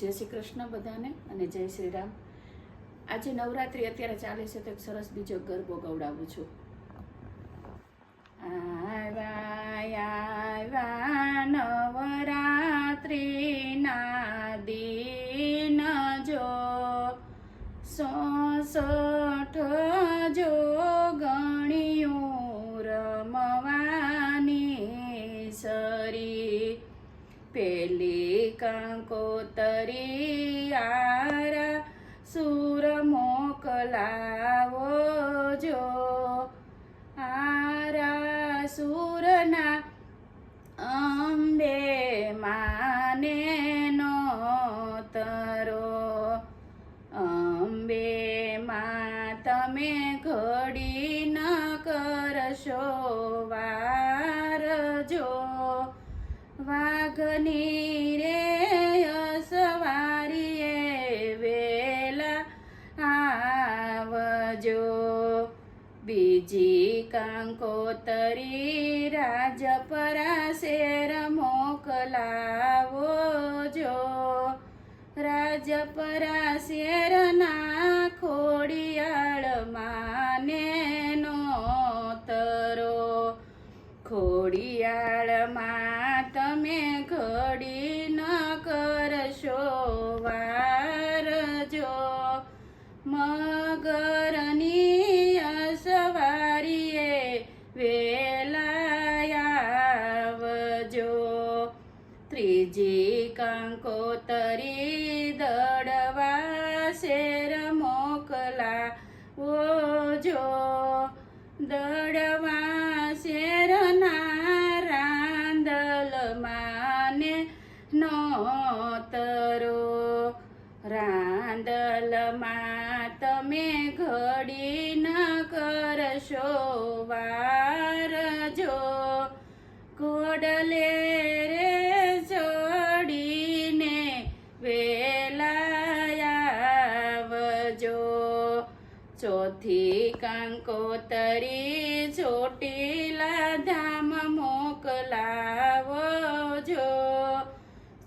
જય શ્રી કૃષ્ણ બધાને અને જય શ્રી રામ. આજે નવરાત્રિ અત્યારે ચાલે છે તો એક સરસ બીજો ગરબો ગવડાવું છું. નવરાત્રિના દિન જો સોસઠ જો ગણ્યું રમવાની સરી પેલી કંકોતરી આરા સુર મોકલાવો જો. આરા સુરના અંબે માને નો તરો. અંબે માં તમે ઘડી ન કરશો જો વાઘની રે સવારીએ વેલા આવજો. બીજી કાંકોતરી રાજપરા શેર મોકલાવો જો રાજપરા શેરના ખોડિયાળ ત્રીજી કંકોતરી દડવા શેર મોકલા જો. દડવા શેરના રાંદલ માને નોતરો. રાંદલમાં તમે ઘડી ન કરશો, વાર જો. ઘોડલે ચોથી કંકોતરી ચોટીલા ધામ મોકલાવો જો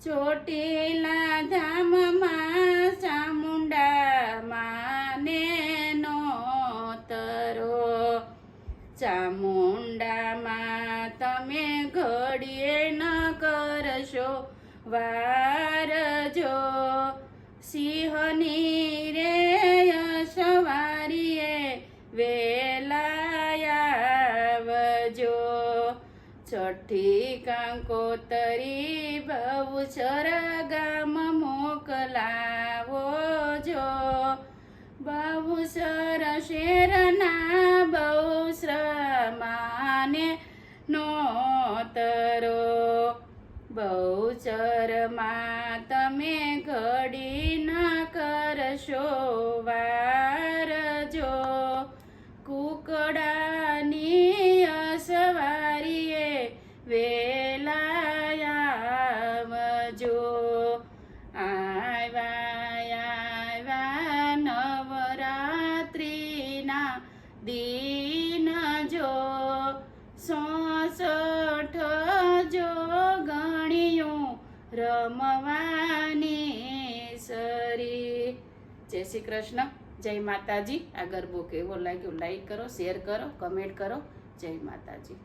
ચોટીલા ધામમાં ચામુંડા માને નો તરો. ચામુંડામાં તમે ઘડીએ ન કરશો, વારજો. સિંહની છઠ્ઠી કાંકોતરી બહુ ગામ મોકલાવો જો. બહુ સર શેરના બહુ શ્રમાને નોતરો. બહુચરમાં તમે ઘડી ન કરશો વાર દિન જો સોસઠ જો ગણ્યું રમવાની સરી જય શ્રી કૃષ્ણ, જય માતાજી. આ ગરબો કેવો લાગ્યો? લાઈક કરો શેર કરો કમેન્ટ કરો. જય માતાજી.